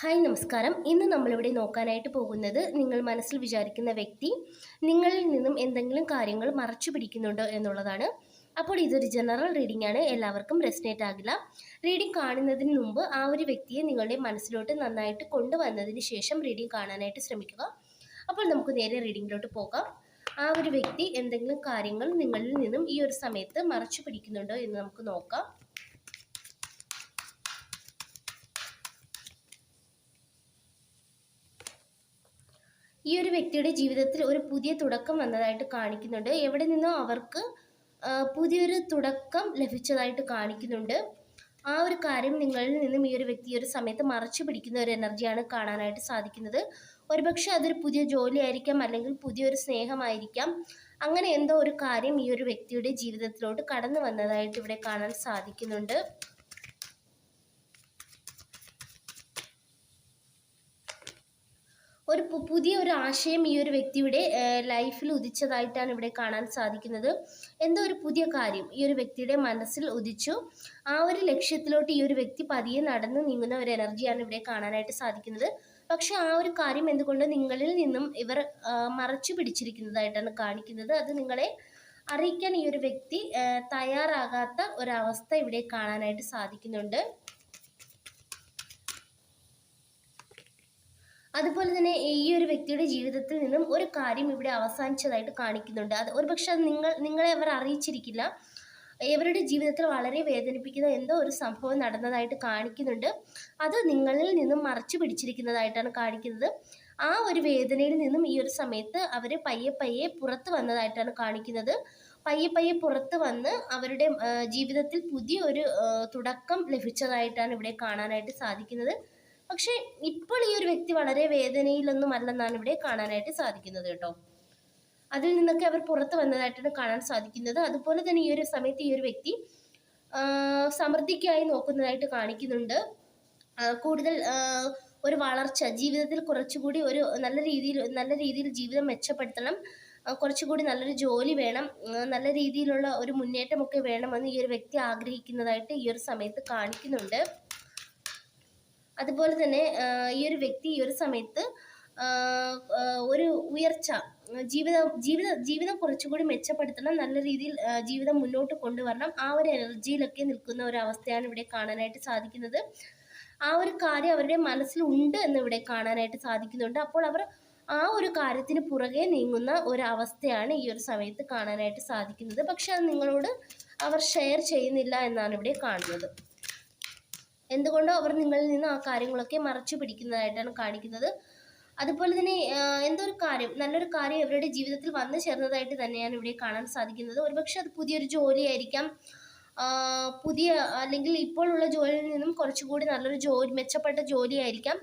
Hi നമസ്കാരം. ഇന്ന് നമ്മളിവിടെ നോക്കാനായിട്ട് പോകുന്നത് നിങ്ങൾ മനസ്സിൽ വിചാരിക്കുന്ന വ്യക്തി നിങ്ങളിൽ നിന്നും എന്തെങ്കിലും കാര്യങ്ങൾ മറച്ചു പിടിക്കുന്നുണ്ടോ എന്നുള്ളതാണ്. അപ്പോൾ ഇതൊരു ജനറൽ റീഡിംഗ് ആണ്. എല്ലാവർക്കും റെസിനേറ്റ് ആകില്ല. റീഡിംഗ് കാണുന്നതിന് മുമ്പ് ആ ഒരു വ്യക്തിയെ നിങ്ങളുടെ മനസ്സിലോട്ട് നന്നായിട്ട് കൊണ്ടുവന്നതിന് ശേഷം റീഡിംഗ് കാണാനായിട്ട് ശ്രമിക്കുക. അപ്പോൾ നമുക്ക് നേരെ റീഡിങ്ങിലോട്ട് പോകാം. ആ ഒരു വ്യക്തി എന്തെങ്കിലും കാര്യങ്ങൾ നിങ്ങളിൽ നിന്നും ഈ ഒരു സമയത്ത് മറച്ചു പിടിക്കുന്നുണ്ടോ എന്ന് നമുക്ക് നോക്കാം. ഈ ഒരു വ്യക്തിയുടെ ജീവിതത്തിൽ ഒരു പുതിയ തുടക്കം വന്നതായിട്ട് കാണിക്കുന്നുണ്ട്. എവിടെ നിന്നോ അവർക്ക് പുതിയൊരു തുടക്കം ലഭിച്ചതായിട്ട് കാണിക്കുന്നുണ്ട്. ആ ഒരു കാര്യം നിങ്ങളിൽ നിന്നും ഈ ഒരു വ്യക്തി ഒരു സമയത്ത് മറച്ചു പിടിക്കുന്ന ഒരു എനർജിയാണ് കാണാനായിട്ട് സാധിക്കുന്നത്. ഒരുപക്ഷെ അതൊരു പുതിയ ജോലി ആയിരിക്കാം അല്ലെങ്കിൽ പുതിയൊരു സ്നേഹമായിരിക്കാം. അങ്ങനെ എന്തോ ഒരു കാര്യം ഈ ഒരു വ്യക്തിയുടെ ജീവിതത്തിലോട്ട് കടന്നു വന്നതായിട്ട് ഇവിടെ കാണാൻ സാധിക്കുന്നുണ്ട്. ഒരു പുതിയ ഒരു ആശയം ഈ ഒരു വ്യക്തിയുടെ ലൈഫിൽ ഉദിച്ചതായിട്ടാണ് ഇവിടെ കാണാൻ സാധിക്കുന്നത്. എന്തോ ഒരു പുതിയ കാര്യം ഈ ഒരു വ്യക്തിയുടെ മനസ്സിൽ ഉദിച്ചു. ആ ഒരു ലക്ഷ്യത്തിലോട്ട് ഈ ഒരു വ്യക്തി പതിയെ നടന്നു നീങ്ങുന്ന ഒരു എനർജിയാണ് ഇവിടെ കാണാനായിട്ട് സാധിക്കുന്നത്. പക്ഷെ ആ ഒരു കാര്യം എന്തുകൊണ്ട് നിങ്ങളിൽ നിന്നും ഇവർ മറച്ചു പിടിച്ചിരിക്കുന്നതായിട്ടാണ് കാണിക്കുന്നത്? അത് നിങ്ങളെ അറിയിക്കാൻ ഈ ഒരു വ്യക്തി തയ്യാറാകാത്ത ഒരവസ്ഥ ഇവിടെ കാണാനായിട്ട് സാധിക്കുന്നുണ്ട്. അതുപോലെ തന്നെ ഈ ഒരു വ്യക്തിയുടെ ജീവിതത്തിൽ നിന്നും ഒരു കാര്യം ഇവിടെ അവസാനിച്ചതായിട്ട് കാണിക്കുന്നുണ്ട്. അത് ഒരുപക്ഷെ അത് നിങ്ങൾ നിങ്ങളെ അവർ അറിയിച്ചിരിക്കില്ല. ഇവരുടെ ജീവിതത്തിൽ വളരെ വേദനിപ്പിക്കുന്ന എന്തോ ഒരു സംഭവം നടന്നതായിട്ട് കാണിക്കുന്നുണ്ട്. അത് നിങ്ങളിൽ നിന്നും മറച്ചു പിടിച്ചിരിക്കുന്നതായിട്ടാണ് കാണിക്കുന്നത്. ആ ഒരു വേദനയിൽ നിന്നും ഈ ഒരു സമയത്ത് അവർ പയ്യെ പയ്യെ പുറത്ത് വന്നതായിട്ടാണ് കാണിക്കുന്നത്. പയ്യെ പയ്യെ പുറത്ത് വന്ന് അവരുടെ ജീവിതത്തിൽ പുതിയൊരു തുടക്കം ലഭിച്ചതായിട്ടാണ് ഇവിടെ കാണാനായിട്ട് സാധിക്കുന്നത്. പക്ഷേ ഇപ്പോൾ ഈ ഒരു വ്യക്തി വളരെ വേദനയിലൊന്നും അല്ലെന്നാണ് ഇവിടെ കാണാനായിട്ട് സാധിക്കുന്നത് കേട്ടോ. അതിൽ നിന്നൊക്കെ അവർ പുറത്ത് വന്നതായിട്ടാണ് കാണാൻ സാധിക്കുന്നത്. അതുപോലെ തന്നെ ഈ ഒരു സമയത്ത് ഈ ഒരു വ്യക്തി സമൃദ്ധിക്കായി നോക്കുന്നതായിട്ട് കാണിക്കുന്നുണ്ട്. കൂടുതൽ ഒരു വളർച്ച ജീവിതത്തിൽ കുറച്ചുകൂടി ഒരു നല്ല രീതിയിൽ നല്ല രീതിയിൽ ജീവിതം മെച്ചപ്പെടുത്തണം. കുറച്ചുകൂടി നല്ലൊരു ജോലി വേണം. നല്ല രീതിയിലുള്ള ഒരു മുന്നേറ്റമൊക്കെ വേണമെന്ന് ഈ ഒരു വ്യക്തി ആഗ്രഹിക്കുന്നതായിട്ട് ഈ ഒരു സമയത്ത് കാണിക്കുന്നുണ്ട്. അതുപോലെ തന്നെ ഈ ഒരു വ്യക്തി ഈ ഒരു സമയത്ത് ഒരു ഉയർച്ച ജീവിതം ജീവിത ജീവിതം കുറച്ചുകൂടി മെച്ചപ്പെടുത്തണം നല്ല രീതിയിൽ ജീവിതം മുന്നോട്ട് കൊണ്ടുവരണം ആ ഒരു എനർജിയിലൊക്കെ നിൽക്കുന്ന ഒരു അവസ്ഥയാണ് ഇവിടെ കാണാനായിട്ട് സാധിക്കുന്നത്. ആ ഒരു കാര്യം അവരുടെ മനസ്സിലുണ്ട് എന്ന് ഇവിടെ കാണാനായിട്ട് സാധിക്കുന്നുണ്ട്. അപ്പോൾ അവർ ആ ഒരു കാര്യത്തിന് പുറകെ നീങ്ങുന്ന ഒരു അവസ്ഥയാണ് ഈ ഒരു സമയത്ത് കാണാനായിട്ട് സാധിക്കുന്നത്. പക്ഷെ അത് നിങ്ങളോട് അവർ ഷെയർ ചെയ്യുന്നില്ല എന്നാണ് ഇവിടെ കാണുന്നത്. എന്തുകൊണ്ടോ അവർ നിങ്ങളിൽ നിന്ന് ആ കാര്യങ്ങളൊക്കെ മറച്ചു പിടിക്കുന്നതായിട്ടാണ് കാണിക്കുന്നത്. അതുപോലെ തന്നെ എന്തോ ഒരു കാര്യം നല്ലൊരു കാര്യം ഇവരുടെ ജീവിതത്തിൽ വന്നു ചേർന്നതായിട്ട് തന്നെയാണ് ഇവിടെ കാണാൻ സാധിക്കുന്നത്. ഒരുപക്ഷെ അത് പുതിയൊരു ജോലിയായിരിക്കാം. പുതിയ അല്ലെങ്കിൽ ഇപ്പോഴുള്ള ജോലിയിൽ നിന്നും കുറച്ചുകൂടി നല്ലൊരു ജോലി മെച്ചപ്പെട്ട ജോലിയായിരിക്കാം.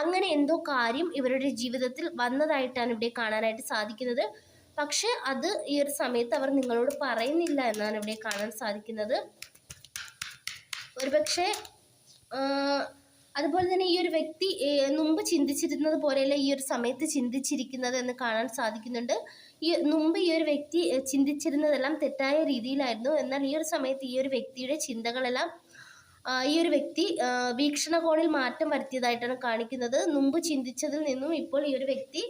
അങ്ങനെ എന്തോ കാര്യം ഇവരുടെ ജീവിതത്തിൽ വന്നതായിട്ടാണ് ഇവിടെ കാണാനായിട്ട് സാധിക്കുന്നത്. പക്ഷേ അത് ഈ ഒരു സമയത്ത് അവർ നിങ്ങളോട് പറയുന്നില്ല എന്നാണ് ഇവിടെ കാണാൻ സാധിക്കുന്നത്. ഒരുപക്ഷെ അതുപോലെ തന്നെ ഈ ഒരു വ്യക്തി മുമ്പ് ചിന്തിച്ചിരുന്നത് പോലെയല്ല ഈ ഒരു സമയത്ത് ചിന്തിച്ചിരിക്കുന്നത് എന്ന് കാണാൻ സാധിക്കുന്നുണ്ട്. ഈ മുമ്പ് ഈ ഒരു വ്യക്തി ചിന്തിച്ചിരുന്നതെല്ലാം തെറ്റായ രീതിയിലായിരുന്നു. എന്നാൽ ഈ ഒരു സമയത്ത് ഈ ഒരു വ്യക്തിയുടെ ചിന്തകളെല്ലാം ഈ ഒരു വ്യക്തി വീക്ഷണകോണിൽ മാറ്റം വരുത്തിയതായിട്ടാണ് കാണിക്കുന്നത്. മുമ്പ് ചിന്തിച്ചതിൽ നിന്നും ഇപ്പോൾ ഈ ഒരു വ്യക്തി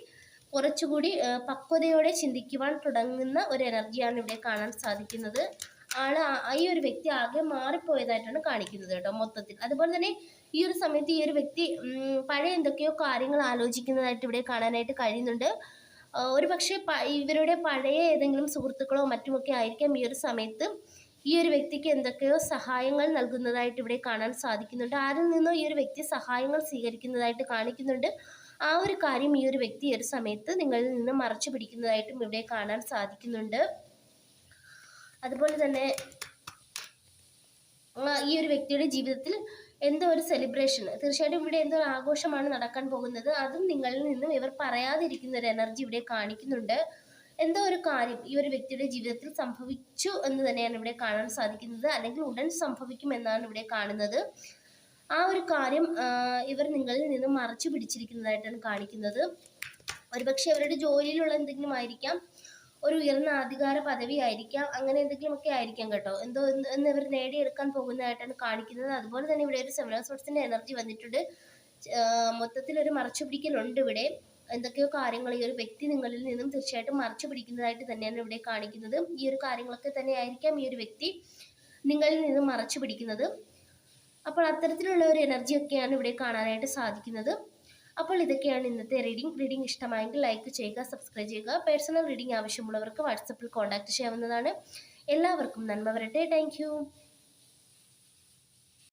കുറച്ചുകൂടി പക്വതയോടെ ചിന്തിക്കുവാൻ തുടങ്ങുന്ന ഒരു എനർജിയാണ് ഇവിടെ കാണാൻ സാധിക്കുന്നത്. ആൾ ഈ ഒരു വ്യക്തി ആകെ മാറിപ്പോയതായിട്ടാണ് കാണിക്കുന്നത് കേട്ടോ മൊത്തത്തിൽ. അതുപോലെ തന്നെ ഈ ഒരു സമയത്ത് ഈ ഒരു വ്യക്തി പഴയ എന്തൊക്കെയോ കാര്യങ്ങൾ ആലോചിക്കുന്നതായിട്ട് ഇവിടെ കാണാനായിട്ട് കഴിയുന്നുണ്ട്. ഒരു പക്ഷേ ഇവരുടെ പഴയ ഏതെങ്കിലും സുഹൃത്തുക്കളോ മറ്റുമൊക്കെ ആയിരിക്കാം ഈ ഒരു സമയത്ത് ഈ ഒരു വ്യക്തിക്ക് എന്തൊക്കെയോ സഹായങ്ങൾ നൽകുന്നതായിട്ട് ഇവിടെ കാണാൻ സാധിക്കുന്നുണ്ട്. ആരിൽ നിന്നോ ഈ ഒരു വ്യക്തി സഹായങ്ങൾ സ്വീകരിക്കുന്നതായിട്ട് കാണിക്കുന്നുണ്ട്. ആ ഒരു കാര്യം ഈ ഒരു വ്യക്തി ഈ ഒരു സമയത്ത് നിങ്ങളിൽ നിന്ന് മറച്ചു പിടിക്കുന്നതായിട്ടും ഇവിടെ കാണാൻ സാധിക്കുന്നുണ്ട്. അതുപോലെ തന്നെ ഈ ഒരു വ്യക്തിയുടെ ജീവിതത്തിൽ എന്തോ ഒരു സെലിബ്രേഷൻ തീർച്ചയായിട്ടും ഇവിടെ എന്തോ ഒരു ആഘോഷമാണ് നടക്കാൻ പോകുന്നത്. അതും നിങ്ങളിൽ നിന്നും ഇവർ പറയാതിരിക്കുന്ന ഒരു എനർജി ഇവിടെ കാണിക്കുന്നുണ്ട്. എന്തോ ഒരു കാര്യം ഈ ഒരു വ്യക്തിയുടെ ജീവിതത്തിൽ സംഭവിച്ചു എന്ന് തന്നെയാണ് ഇവിടെ കാണാൻ സാധിക്കുന്നത്. അല്ലെങ്കിൽ ഉടൻ സംഭവിക്കും എന്നാണ് ഇവിടെ കാണുന്നത്. ആ ഒരു കാര്യം ഇവർ നിങ്ങളിൽ നിന്നും മറച്ചു പിടിച്ചിരിക്കുന്നതായിട്ടാണ് കാണിക്കുന്നത്. ഒരുപക്ഷെ അവരുടെ ജോലിയിലുള്ള എന്തെങ്കിലും ആയിരിക്കാം. ഒരു ഉയർന്ന അധികാര പദവി ആയിരിക്കാം. അങ്ങനെ എന്തെങ്കിലുമൊക്കെ ആയിരിക്കാം കേട്ടോ. എന്തോ എന്ന് ഇവർ നേടിയെടുക്കാൻ പോകുന്നതായിട്ടാണ് കാണിക്കുന്നത്. അതുപോലെ തന്നെ ഇവിടെ ഒരു സെവൻ സോട്സിന്റെ എനർജി വന്നിട്ടുണ്ട്. മൊത്തത്തിൽ ഒരു മറച്ചു പിടിക്കലുണ്ട് ഇവിടെ. എന്തൊക്കെയോ കാര്യങ്ങൾ ഈ ഒരു വ്യക്തി നിങ്ങളിൽ നിന്നും തീർച്ചയായിട്ടും മറച്ചു പിടിക്കുന്നതായിട്ട് തന്നെയാണ് ഇവിടെ കാണിക്കുന്നത്. ഈ ഒരു കാര്യങ്ങളൊക്കെ തന്നെ ആയിരിക്കാം ഈ ഒരു വ്യക്തി നിങ്ങളിൽ നിന്നും മറച്ചു പിടിക്കുന്നത് അപ്പോൾ അത്തരത്തിലുള്ള ഒരു എനർജിയൊക്കെയാണ് ഇവിടെ കാണാനായിട്ട് സാധിക്കുന്നത്. അപ്പോൾ ഇതൊക്കെയാണ് ഇന്നത്തെ റീഡിംഗ് റീഡിംഗ് ഇഷ്ടമായെങ്കിൽ ലൈക്ക് ചെയ്യുക സബ്സ്ക്രൈബ് ചെയ്യുക. പേഴ്സണൽ റീഡിംഗ് ആവശ്യമുള്ളവർക്ക് വാട്സപ്പിൽ കോൺടാക്ട് ചെയ്യാവുന്നതാണ്. എല്ലാവർക്കും നന്മ വരട്ടെ. താങ്ക്